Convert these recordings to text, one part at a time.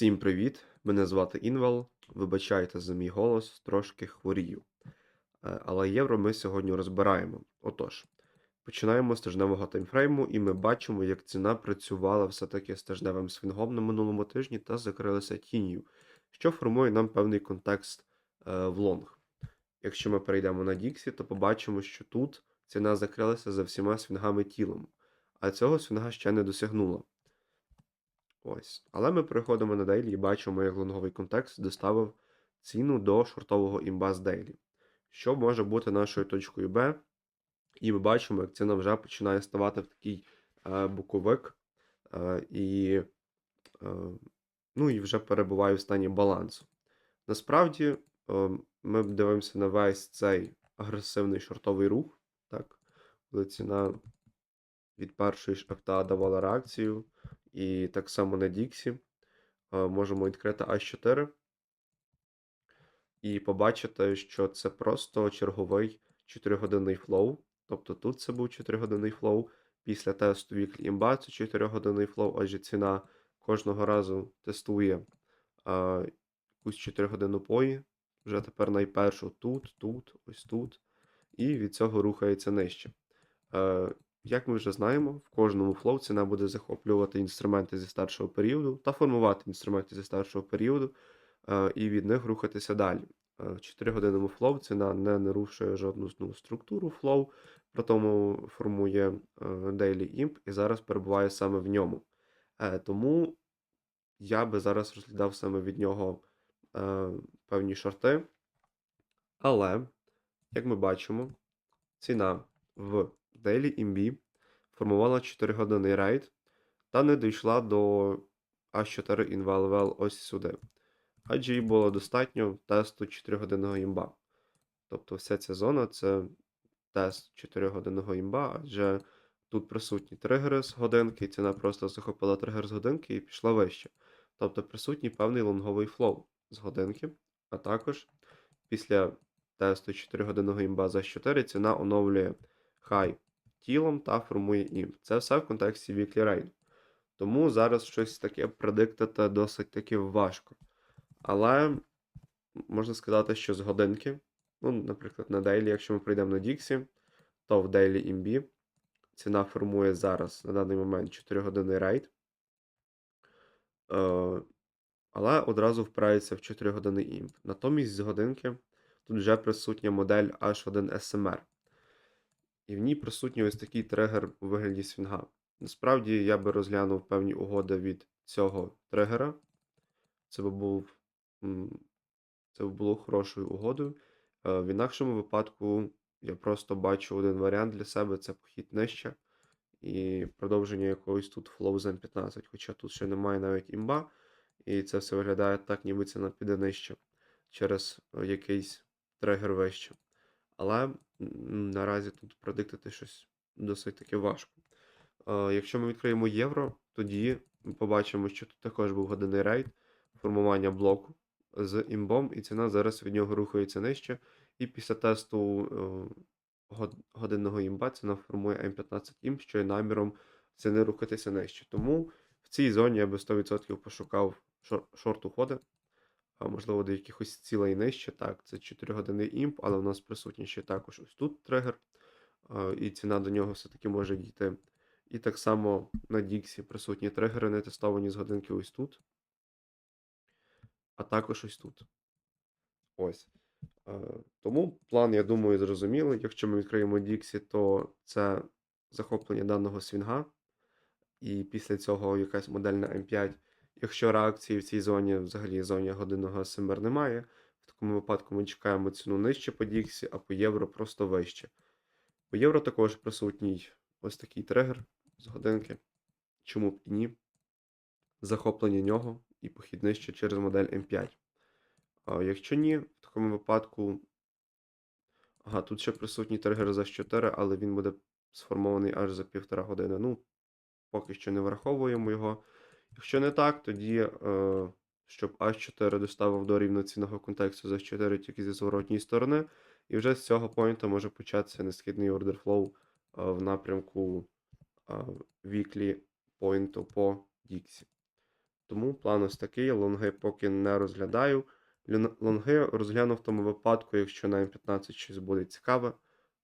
Всім привіт! Мене звати Інвел. Вибачайте за мій голос, трошки хворію. Е, Але євро ми сьогодні розбираємо. Отож, починаємо з тижневого таймфрейму, і ми бачимо, як ціна працювала все-таки з тижневим свінгом на минулому тижні та закрилася тінню, що формує нам певний контекст е, в лонг. Якщо ми перейдемо на Діксі, то побачимо, що тут ціна закрилася за всіма свінгами тілом, а цього свінга ще не досягнула. Ось. Але ми переходимо на Daily і бачимо, як лонговий контекст доставив ціну до шортового імба з Daily, що може бути нашою точкою Б. І ми бачимо, як ціна вже починає ставати в такий е, буковик е, і, е, ну, і вже перебуває в стані балансу. Насправді, е, ми дивимося на весь цей агресивний шортовий рух, так, коли ціна від першої ж акта давала реакцію. І так само на Діксі е, можемо відкрити А4 і побачити, що це просто черговий 4-годинний флоу. Тобто тут це був 4-годинний флоу. Після тесту Weekly імба це 4-годинний флоу, адже ціна кожного разу тестує а, якусь 4 годину пої. Вже тепер найпершу тут, тут, ось тут. І від цього рухається нижче. Е, як ми вже знаємо, в кожному флоу ціна буде захоплювати інструменти зі старшого періоду та формувати інструменти зі старшого періоду е, і від них рухатися далі. Е, в 4-годинному флоу ціна не нарушує жодну ну, структуру флоу, при тому формує е, Daily Imp і зараз перебуває саме в ньому. Тому я би зараз розглядав саме від нього певні шорти. Але, як ми бачимо, ціна в Daily MB формувала 4-годинний рейд та не дійшла до H4 Invalvel ось сюди. Адже їй було достатньо тесту 4-годинного імба. Тобто вся ця зона це тест 4-годинного імба, адже тут присутні тригери з годинки, і ціна просто захопила тригер з годинки і пішла вище. Тобто присутній певний лонговий флоу з годинки, а також після тесту 4-годинного імба за 4 ціна оновлює хай тілом та формує імп. Це все в контексті weekly raid. Тому зараз щось таке предиктити досить таки важко. Але можна сказати, що з годинки, ну, наприклад, на Daily, якщо ми прийдемо на Dixie, то в Daily MB ціна формує зараз на даний момент 4 години рейд. Е, але одразу впирається в 4 години імп. Натомість з годинки тут вже присутня модель H1SMR і в ній присутній ось такий тригер у вигляді свінга. Насправді я би розглянув певні угоди від цього тригера. Це би був це б було хорошою угодою. Е, в інакшому випадку я просто бачу один варіант для себе це похід нижче. І продовження якогось тут Flow Zen 15, хоча тут ще немає навіть імба, і це все виглядає так, ніби ціна піде нижче через е, якийсь тригер вище. Але наразі тут продиктити щось досить таки важко. Якщо ми відкриємо євро, тоді ми побачимо, що тут також був годинний рейд, формування блоку з імбом, і ціна зараз від нього рухається нижче. І після тесту е, годинного імба ціна формує М15 імб, що є наміром ціни рухатися нижче. Тому в цій зоні я би 100% пошукав шорт уходи можливо, до якихось цілей нижче. Так, це 4 години імп, але у нас присутній ще також ось тут тригер, і ціна до нього все-таки може дійти. І так само на Діксі присутні тригери, не тестовані з годинки ось тут. А також ось тут. Ось. Тому план, я думаю, зрозумілий. Якщо ми відкриємо Діксі, то це захоплення даного свінга. І після цього якась модель на М5 Якщо реакції в цій зоні, взагалі зоні годинного СМР немає, в такому випадку ми чекаємо ціну нижче по Діксі, а по євро просто вище. По євро також присутній ось такий тригер з годинки. Чому б і ні? Захоплення нього і похід нижче через модель М5. А Якщо ні, в такому випадку. Ага, тут ще присутній тригер за 4, але він буде сформований аж за півтора години. Ну, поки що не враховуємо його. Якщо не так, тоді, е, щоб H4 доставив до рівноцінного контексту з H4 тільки зі зворотньої сторони, і вже з цього поінту може початися несхідний flow е, в напрямку е, weekly поінту по Dixie. Тому план ось такий. Лонги поки не розглядаю. Лонги розгляну в тому випадку, якщо на М15 щось буде цікаве,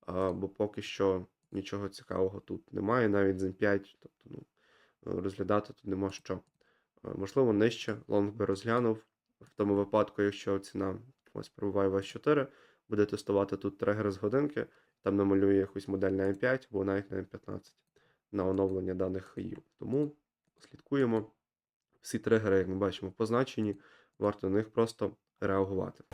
бо поки що нічого цікавого тут немає, навіть з М5, тобто ну, розглядати тут нема що. Е, Можливо, нижче лонг би розглянув. В тому випадку, якщо ціна ось пробиває В4, буде тестувати тут тригер з годинки, там намалює якусь модель на М5 або навіть на М15 на оновлення даних хаїв. Тому слідкуємо. Всі тригери, як ми бачимо, позначені, варто на них просто реагувати.